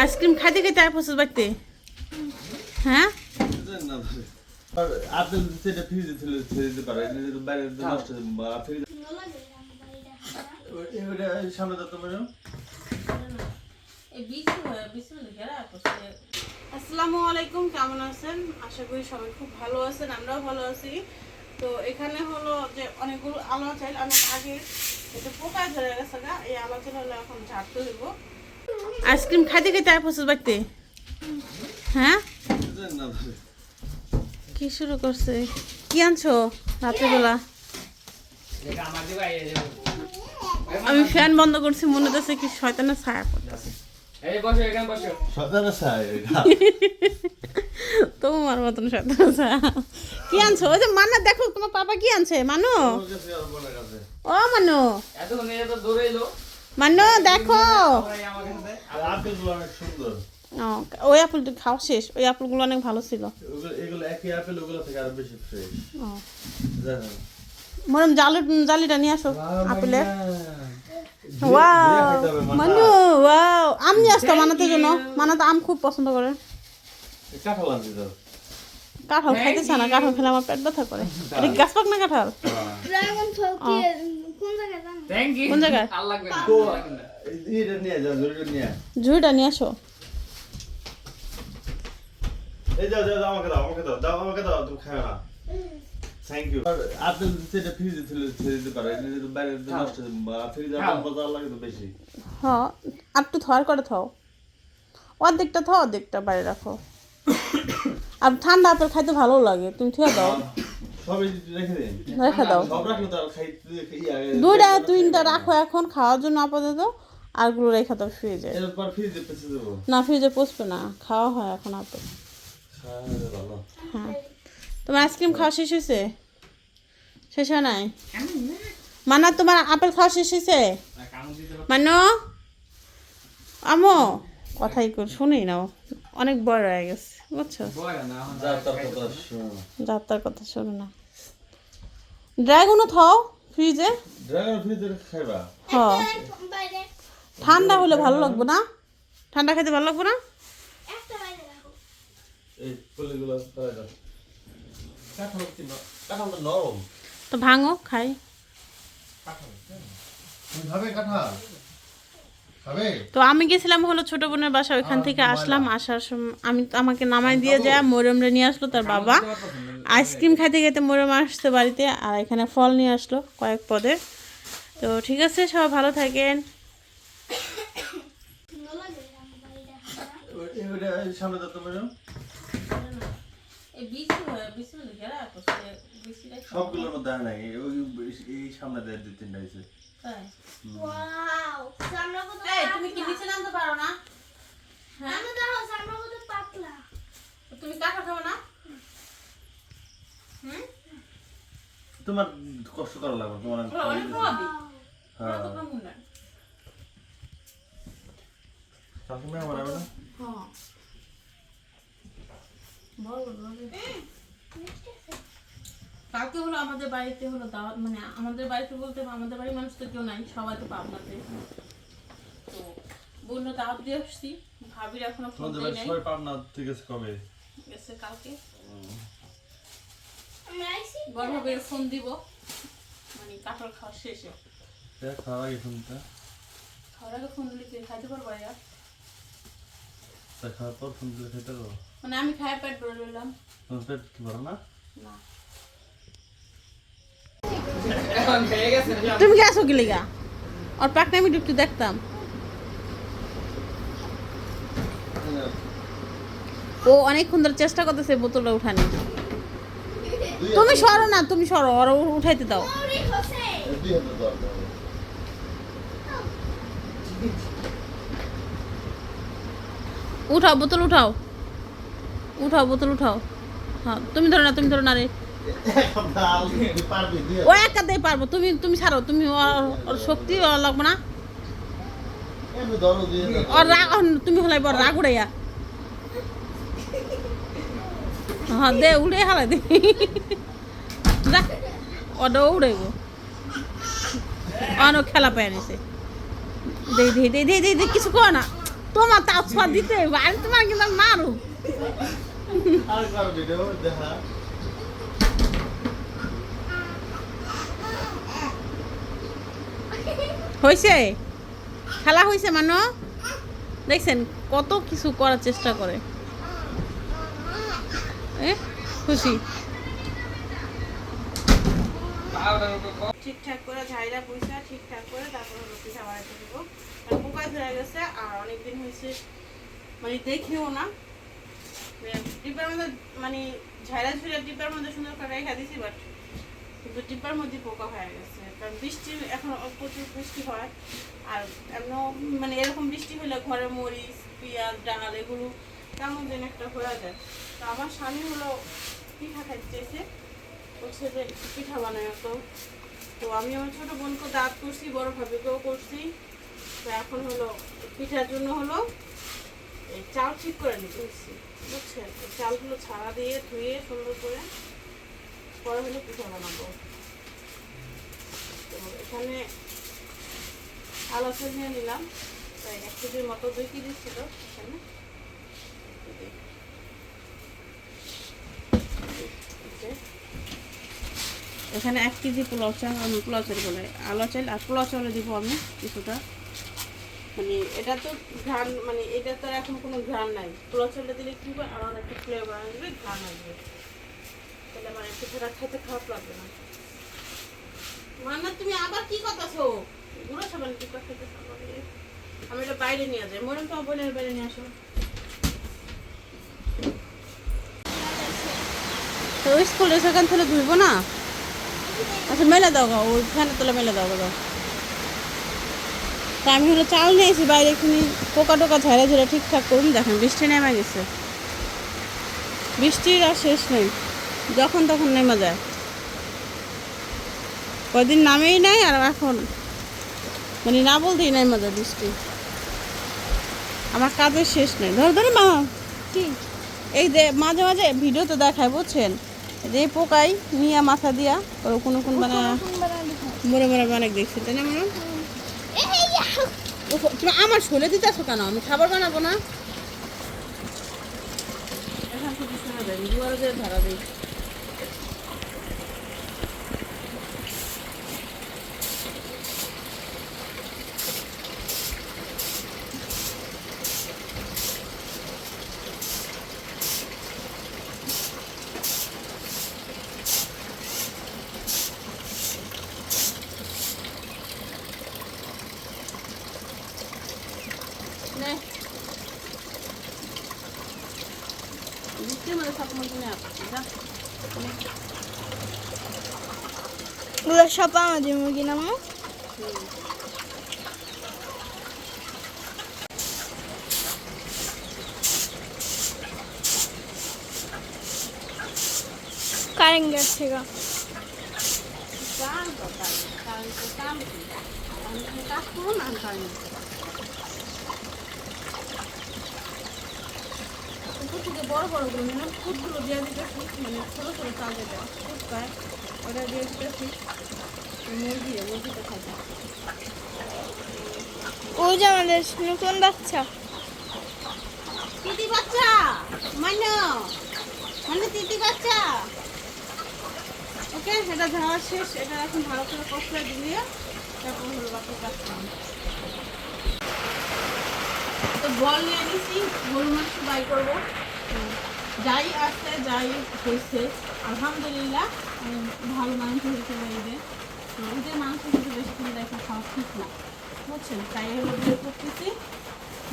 Ice cream খাইতে খাইতে আয় পড়ছিস বাড়িতে? হ্যাঁ? আপেল সেটা ফ্রিজে ছেড়ে ছেড়ে দিতে পারে বাইরে নষ্ট যাবে। বা ফ্রিজে সামনে দাও ম্যাডাম আসসালামু আলাইকুম কেমন আছেন? আশা করি সবাই খুব ভালো আছেন আমরাও ভালো আছি। তো এখানে হলো যে অনেকগুলো আলো চাইল অনেক আগে এটা পোকায় ধরে গেছে গা এই আলো চাইল হলো এখন ঝাড়তে হইব আইসক্রিম খাইতে খাইতে আর পড়ছিস বাড়িতে। হ্যাঁ? না কি শুরু করছে? কি আনছো রাত্রিবেলা? আমি ফ্যান বন্ধ করছি মনে হচ্ছে কি শয়তানের ছায়া পড়তেছে। এই বসো এখানে বসো। সতেরো সাই এটা। তোমার মতন শয়তানের ছায়া। কি আনছো? ওই যে মানা দেখো, তোমার পাপা কি আনছে? মানু ও মানু এলো দেখো। ওই আপেলটা খাওয়া শেষ। ওই আপেলগুলো অনেক ভালো ছিল। এগুলো একই মরম, জালি, জালিটা নিয়ে আসো আপেলের ওয়াও মানু ওয়াও। আম নিয়ে আসতো মানাতে জন্য। মানাতে আম খুব পছন্দ করে। কাঁঠাল আনছি তো কাঁঠাল খাইতে চায় না কাঁঠাল খেলে আমার পেট ব্যথা করে। এটা গাছ পাক না কাঁঠাল? ড্রাগন ফল কি কোন জায়গায় ঝুড়িটা নিয়ে আসো। এই যাও যাও যাও, আমাকে দাও আমাকে দাও দাও আমাকে দাও তুমি খাও না। থ্যাংক ইউ আর আপেল সেটা ফ্রিজে ছেড়ে ছেড়ে দিতে পারে এটা বাইরে নষ্ট হয়ে ফ্রিজে লাগে তো বেশি। হ্যাঁ আর একটু থর করে থাও। অর্ধেকটা থাও অর্ধেকটা বাইরে রাখো। আর ঠান্ডা আপেল খাইতে ভালো লাগে। তুমি থুয়ে দাও। রেখে দাও। দুইটা তিনটা রাখো এখন খাওয়ার জন্য আপাতত আরগুলো রেখে দাও ফ্রিজে। না ফ্রিজে পচবে না খাওয়া হয় এখন আপেল। হ্যাঁ। তোমার আইসক্রিম খাওয়া শেষ হয়েছে? শেষ হয় নাই? মানা তোমার আপেল খাওয়া শেষ হয়েছে। মানো? আমো? কথাই কর শুনেই নাও। অনেক বড় হয়ে গেছে। বুঝছ? যাত্রার কথা শোনো না। ড্রাগনও থাও ফ্রিজে। ড্রাগন ফ্রিজে খাইবা হ বাইরে ঠান্ডা হলে ভালো লাগবে না? ঠান্ডা খেতে ভালো লাগবে না? তো ভাঙো, খাই। কাঁঠাল। তো আমি গেছিলাম হলো ছোট বোনের বাসা ওইখান থেকে আসলাম আসার সময় আমি আমাকে নামাই দিয়ে যায় মরমরে নিয়ে আসলো তার বাবা। আইসক্রিম খাইতে খেতে মরম আসছে বাড়িতে আর এখানে ফল নিয়ে আসলো কয়েক পদে তো ঠিক আছে সবাই ভালো থাকেন। সামনে সবগুলোর মধ্যে আর নাই ওই এই সামনে দেয় দুই তিনটা আছে ওয়াও সামনে কত তুমি কি নিচে নামতে পারো না? আমি দেখো সামনে কত পাতলা। তুমি কাকা খাও না? তোমার কষ্ট করা লাগবে তোমার। হ্যাঁ। কাকিমা আমার হবে না? কালকে হলো আমাদের বাড়িতে হলো দাওয়াত মানে আমাদের বাড়িতে বলতে আমাদের বাড়ির মানুষ তো কেউ নাই সবাই তো পাবনাতে। তো বন্য দাওয়াত দিয়ে আসছি ভাবির এখনও ফোন তোমাদের দেয় বাড়ি নাই। সবাই পাবনা ঠিক আছে কবে? গেছে কালকে। আমি বড় ফোন দিব মানে কাঁঠাল খাওয়া শেষে দেখ খাওয়া আগে ফোনটা। খাওয়ার আগে ফোন দিলে কি খাইতে পারব খাওয়ার পর ফোন দিলে খেতে পারব? মানে আমি খাই পেট ভরে তোমার পেট ভরো না? তুমি গেছো কি লিগা? আর পাকনা আমি একটু দেখতাম। ও অনেকক্ষণ ধরে চেষ্টা করতেছে বোতলটা উঠানি। তুমি সরো না তুমি সরো ওর উঠাইতে দাও। উঠাও বোতল উঠাও। উঠাও, বোতল উঠাও। হ্যাঁ তুমি ধরো না, তুমি ধরো না রে। ও দিয়ে পারব, তুমি তুমি ছাড়ো, তুমি ওর- শক্তি লাগবে না। ওর রাগ তুমি হলাই বড় রাগ উড়াইয়া। হ্যাঁ দে, উড়ে হালাই দে। ওটা উড়াইব। অনেক খেলা পেয়ে নিছে। দে দে দে দে দে দে, কিছু কো না। তোমার তাও সব দিতে। আমি তোমার কিন্তু মারু। হয়েছে খেলা হয়েছে মানো? দেখছেন, কত কিছু করার চেষ্টা করে। খুশি। ঠিকঠাক করে ঝাইরা পয়সা, ঠিকঠাক করে তারপর হলো পিঠা বানাইতে দেবো ধরে গেছে, আর অনেকদিন হয়েছে মানে দেখিও না। ডিব্বার মধ্যে মানে ঝাইরা ঝুড়ে ডিব্বার মধ্যে সুন্দর করে রেখে দিছি বাট কিন্তু ডিব্বার মধ্যে পোকা হয়ে গেছে। কারণ বৃষ্টি এখন প্রচুর বৃষ্টি হয়, আর এমন মানে এরকম বৃষ্টি হলে ঘরে মরিচ, পেঁয়াজ ডাল এগুলো কেমন যেন একটা হয়ে যায়। তো আমার স্বামী হলো পিঠা খাইতে চেয়েছে বলছে যে পিঠা বানায় তো। তো আমি আমার ছোটো বোনকে দাঁত করছি, বড় ভাবিকেও করছি। তো এখন হলো, পিঠার জন্য হলো চাল ঠিক করে নিতে হচ্ছে বুঝছেন? চালগুলো ছাড়া দিয়ে ধুয়ে সুন্দর করে পরে হলো পিঠা বানাবো। তো এখানে আলু নিয়ে নিলাম। তাই এক কেজির মতো, দুই কেজি ছিল এখানে। এখানে এক কেজি পোলাও চাল পোলাও চাল বলে, আলু চাল আর পোলাও চালে দিব আমি কিছুটা। মানে এটা তো ঘ্রাণ মানে এটা তো এখন কোনো ঘ্রাণ নাই। পোলাও চালটা দিলে কি হবে? আর অনেকটা ফ্লেভার আসবে, ঘ্রাণ আসবে। তাহলে আমার পিঠাটা খেতে খারাপ লাগবে না। মান্না, তুমি আবার কি করতেছো? গুঁড়ো সাবান কি করতেছো আমি এটা বাইরে নিয়ে যাই। মরম তোমার বোনের বাইরে নিয়ে আসো। তো স্কুলে সেখান থেকে ধুইব না? আচ্ছা মেলে দাও গো, ওইখানে তোলে মেলে দাও গো। দাও তা আমি হলো চাল নিয়েছি বাইরে এখানে পোকা টোকা ঝাড়া ঝাড়া ঠিকঠাক করুন দেখেন বৃষ্টি নেমে গেছে। বৃষ্টির আর শেষ নেই যখন তখন নেমে যায়। কয়দিন নামেই নাই আর এখন মানে না বলতেই নাই মজা বৃষ্টি। আমার কাজের শেষ নেই। ধর ধরে মা কি? এই যে মাঝে মাঝে ভিডিও তো দেখায় বুঝছেন? যে পোকাই নিয়ে মাথা দিয়া ওর কোন কোন মানে মরে মরে অনেক দেখছি তাই না মনে তুমি আমার দিতে আসো কেন? আমি খাবার বানাবো না? ধরা দিই নে বৃষ্টির মধ্যে সব মধ্যে নেওয়া যা ওগুলো সব আমাদের মুরগি নামো কারেন্ট গেট থেকে কান তো কান কান তো কান কি আমি তুমি কাজ করো না আমি কান উপর থেকে বড় বড়গুলো মানে ফুটগুলো দিয়ে দিতেছি মানে ছোটো ছোটো চাল যেটা ফুটকায় ওটা দিয়ে দিতেছি মুরগি মুরগিটা খাইতে ওই যে আমাদের নতুন বাচ্চা। তিতি বাচ্চা মান্য মানে তিতি বাচ্চা। ওকে এটা ঝাড়া শেষ এটা এখন ভালো করে কষলে দিয়ে তারপর হলো বাকি কাজ তো বল নিয়ে নিছি গরু মাংস বাই করব। যাই আসছে যাই হয়েছে। আলহামদুলিল্লাহ ভালো মাংস হয়েছে বাড়িতে তো ওদের মাংস কিন্তু বেশি করে দেখা খাওয়া ঠিক না। বুঝছেন? তাই হলো বের করতেছি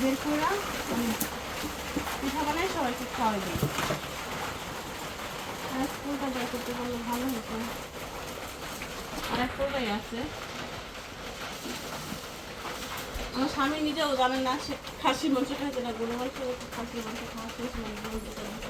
বের করে পিঠা বানাই সবাইকে খাওয়াই দিই আর স্কুলটা বের করতে ভালো হতো। আর এক আছে। আমার স্বামী নিজেও জানেন না, সে খাসি মাংস খাইতে না গরু মাংস খাসি মাংস খাওয়া শেষ মানে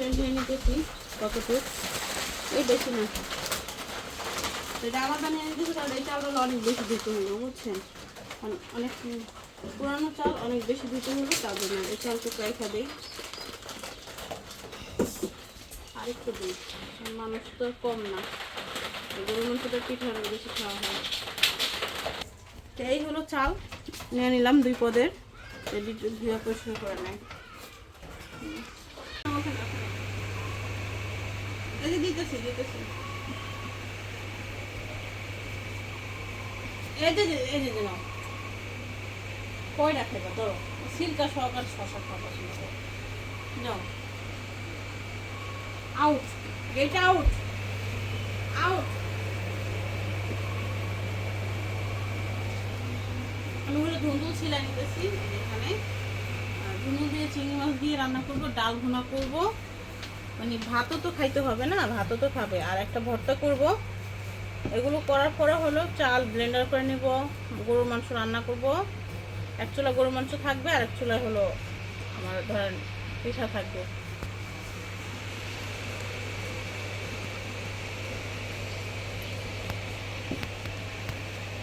চেঞ্জ হয়ে নিতেছি কতটুকু? এই বেশি না। এটা আলাদা নিয়ে নিতেছি কারণ এই চালটা অনেক বেশি দিতে হলো বুঝছেন? অন- অনেক পুরানো চাল অনেক বেশি দিতে হলো তার জন্য এই চালটুকু রেখে দিই আরেকটু দিই মানুষ তো কম না। গরুর মাংসটা পিঠা অনেক বেশি খাওয়া হয়। এই হলো চাল, নিয়ে নিলাম দুই পদের। ধুয়ে পরিষ্কার করে নেয় এই যে দিতেছি এই যে এই যে নাও। ধরো সহকার শশা আউট গেট আউট আউট আমি হলো ধুন্দুল ছিলাই নিতেছি, এখানে। ধুন্দুল দিয়ে চিংড়ি মাছ দিয়ে রান্না করব, ডাল ভুনা করব। মানে ভাতও তো খাইতে হবে না ভাতও তো খাবে। আর একটা ভর্তা করব। এগুলো করার পরে হলো চাল ব্লেন্ডার করে নিব গরুর মাংস রান্না করব। এক চুলা গরুর মাংস থাকবে আর এক চুলা হলো আমার ধরেন পিঠা থাকবে।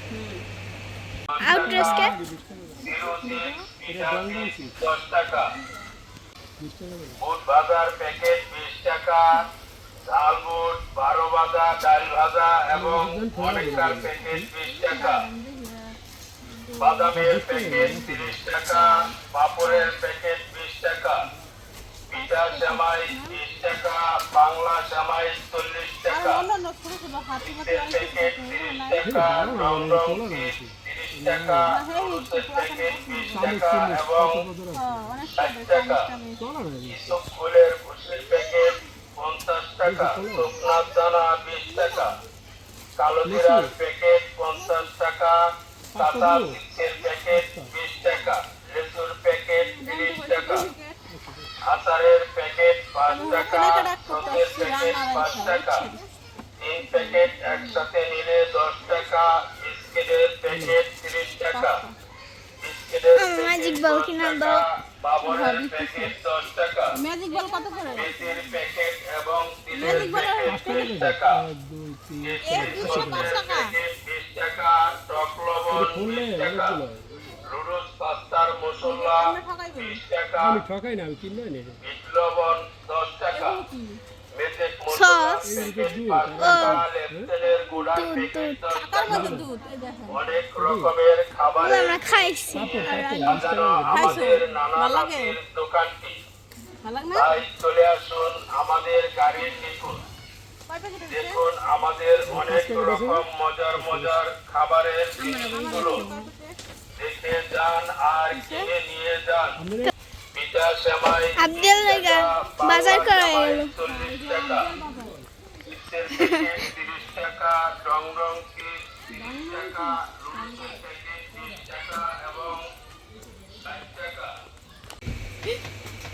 হুম। আউটড্রেসকে দশ টাকা। বুট ভাজার প্যাকেট বিশ টাকা ঝাল বুট বারো ভাজা ডাল ভাজা এবং অনেকটার প্যাকেট বিশ টাকা। বাদামের প্যাকেট তিরিশ টাকা পাপড়ের প্যাকেট বিশ টাকা পিঠা সেমাই বিশ টাকা বাংলা সেমাই চল্লিশ টাকা। প্যাকেট তিরিশ টাকা রং রং টাকা প্যাকেট পঞ্চাশ টাকা দানা বিশ টাকা কালো জিরার প্যাকেট পঞ্চাশ টাকা কাঁচা প্যাকেট বিশ টাকা লেচুর প্যাকেট তিরিশ টাকা আচারের প্যাকেট পাঁচ টাকা সসের প্যাকেট পাঁচ টাকা তিন প্যাকেট একসাথে নিলে দশ টাকা বিস্কিটের প্যাকেট তিরিশ টাকা বিস্কিটের আমার magic প্যাকেট দশ টাকা, দাও। বাবরের প্যাকেট দশ টাকা। ম্যাজিক বল কত করে মেথির প্যাকেট এবং তিলের ম্যাজিক বলের প্যাকেট তিরিশ টাকা। টাকা বিশ টাকা টক লবণ বিশ টাকা লুডুস পাস্তার মশলা আমরা ঠকাই বলি বিশ টাকা আমি ঠকাই না আমি কিনবো না। বিট লবণ দশ টাকা। সস। আমরা খাইছি দোকানটি তাই চলে আসুন আমাদের গাড়ির আছে দেখুন আমাদের অনেক রকম মজার মজার খাবারের জিনিসগুলো দেখে যান আর কিনে নিয়ে যান। আব্দুল লাগা বাজার করা গেল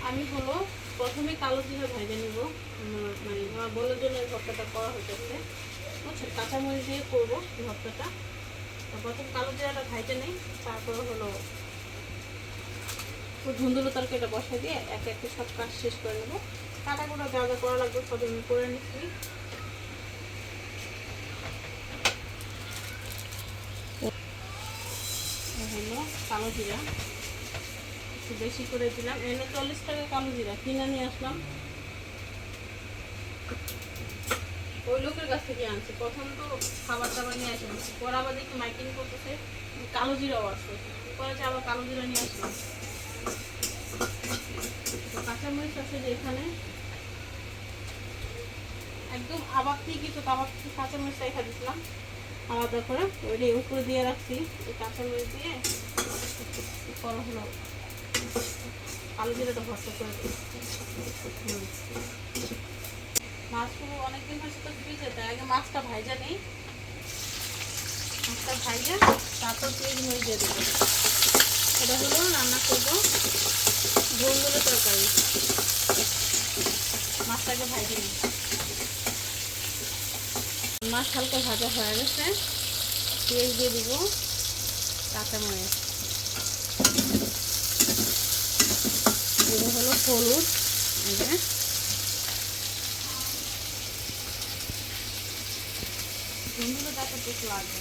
আমি হলো প্রথমে কালো জিরা ভেজে নিব। মানে আমার বলার জন্য এই ভর্তাটা করা হইতেছে। বুঝছেন? কাঁচামরিচ দিয়ে করব ভর্তাটা। প্রথম কালো জিরাটা ভাইজে নেই। তারপরে হলো ধুন্দুলো তরকারিটা বসাই দিয়ে একে একে সব কাজ শেষ করে নেব। কাটা কোটা যা যা করা লাগবে সব আমি করে নিচ্ছি। হলো কালো জিরা। একটু বেশি করে দিলাম। এনে চল্লিশ টাকা কালো জিরা। কিনে নিয়ে আসলাম। ওই লোকের কাছ থেকে আনছি। প্রথম তো খাবার দাবার নিয়ে আসলাম পরে আবার দেখি মাইকিং করতেছে কালো জিরাও আসছে পরে আবার কালো জিরা নিয়ে আসলাম। তো কাঁচামরিচ আছে যে এখানে। একদম আবার থেকে কিছু আবার কাঁচামরিচ রেখে দিয়েছিলাম। আলাদা করে ওইটা উপরে দিয়ে রাখছি। এই কাঁচামরিচ দিয়ে করা হলো। আলু জিরাটা ভর্তা করে। মাছগুলো অনেকদিন হয়েছে তো ফ্রিজে তাই আগে মাছটা ভাইজা নেই। মাছটা ভাইজা তারপর পেঁয়াজ মরিচ দেবো। এটা হলো রান্না করব। ঘুমগুলো তরকারি। মাছটাকে ভাইজে নিই মাছ হালকা ভাজা হয়ে গেছে। পেঁয়াজ দিয়ে দিব কাঁচামরিচ। দিব হলো হলুদ। যে। ঝুমঝুমে তাতে বেশ লাগবে।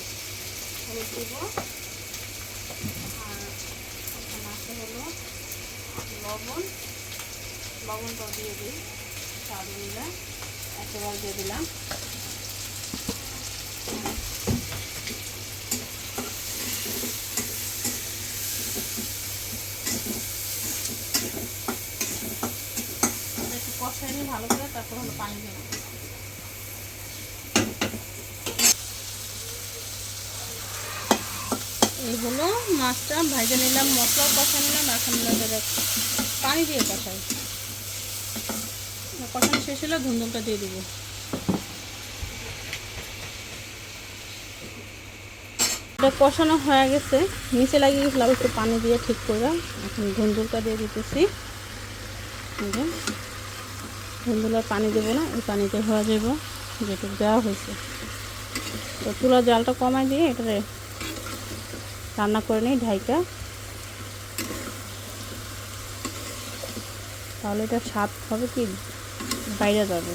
হলুদ দিব আর এখানে আছে হলো লবণ। লবণটাও দিয়ে দিই। স্বাদ মিলে একেবারে দিয়ে দিলাম। একটু কষাই নিয়ে ভালো করে তারপর হলো পানি দেবো এই হলো, মাছটা ভাজে নিলাম, মশলাও কষা নিলাম, এখন পানি দিয়ে কষাই। কষানো শেষ হলে, ধুন্দুলটা দিয়ে দিব। কষানো হয়ে গেছে। নিচে লাগিয়ে গেছিলাম একটু পানি দিয়ে ঠিক করে। এখন ধুন্দুলটা দিয়ে দিতেছি। ধুন্দুলার পানি দেবো না, এই পানিতে হয়ে যাব, যেটুকু দেওয়া হয়েছে। তো চুলার জালটা কমাই দিয়ে এটারে রান্না করে নিই ঢাইকা। তাহলে এটা স্বাদ হবে কি? বাইরে যাবে।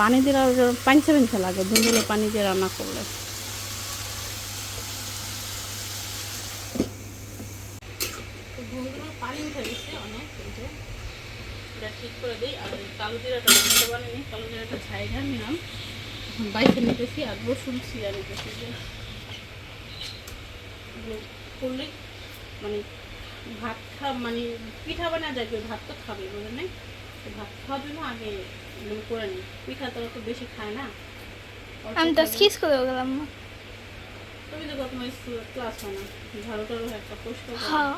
পানি দিলে পাঞ্চা পাঞ্চা লাগে ধুন্দুলে পানি দিয়ে রান্না করলে। পানি ঠিক করে দিই, আর কালো জিরাটা রান্না বানিয়ে কালো জিরাটা ছাইড়া নিলাম। বাইকে নিতেছি, আর রসুন ছিঁড়া নিতেছি। করলে মানে ভাত খা মানে পিঠা বানা যায় কেউ ভাত তো খাবে বলে নাই? ভাত খাওয়ার জন্য আগে এগুলো করে নিই পিঠা তো অত বেশি খায় না। আমি তো। কিস করে গেলাম না তুমি তো তোমার স্কুল ক্লাস হয় না। ঝাড়ু টাড়ু একটা পরিষ্কার করো। হ্যাঁ?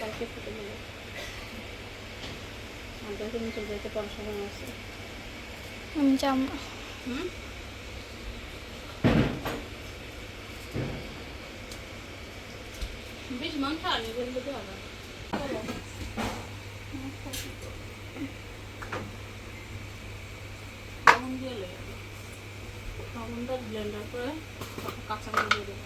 কালকে ফুটে আমাদের তুমি তো যেতে পারো সময় আছে আমি যাব। হুম? মাংস আনি বললে তো আবার লবণ দিয়ে লেগে লবণটা ব্লেন্ডার করে তারপর কাঁচা করে দিয়ে দেবো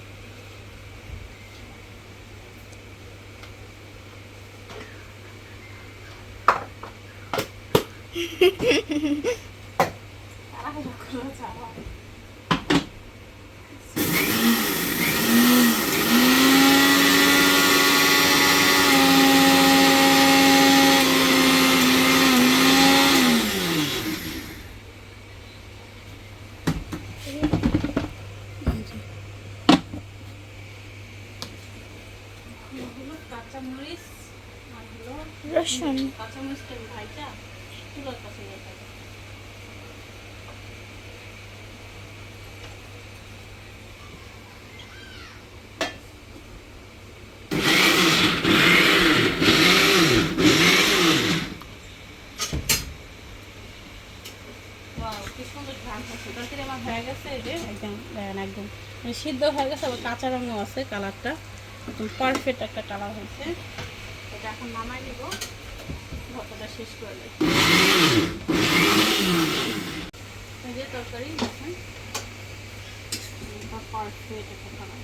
তাড়াহুড়ো করে যাওয়া হলো কাঁচামরিচ আর হলো রসুন কাঁচামরিচটা ভাইটা চুলার কাছে রেখে দাও। Wow, কি সুন্দর ঘ্রাণ হচ্ছে। তরকারি আমার হয়ে গেছে এই একদম দেখেন একদম। মানে সিদ্ধ হয়ে গেছে আবার কাঁচা রঙও আছে কালারটা একদম পারফেক্ট একটা কালার হয়েছে। এটা এখন নামাই নিব। ভর্তাটা শেষ করে দেয়। তরকারি দেখেন। পারফেক্ট একটা কালার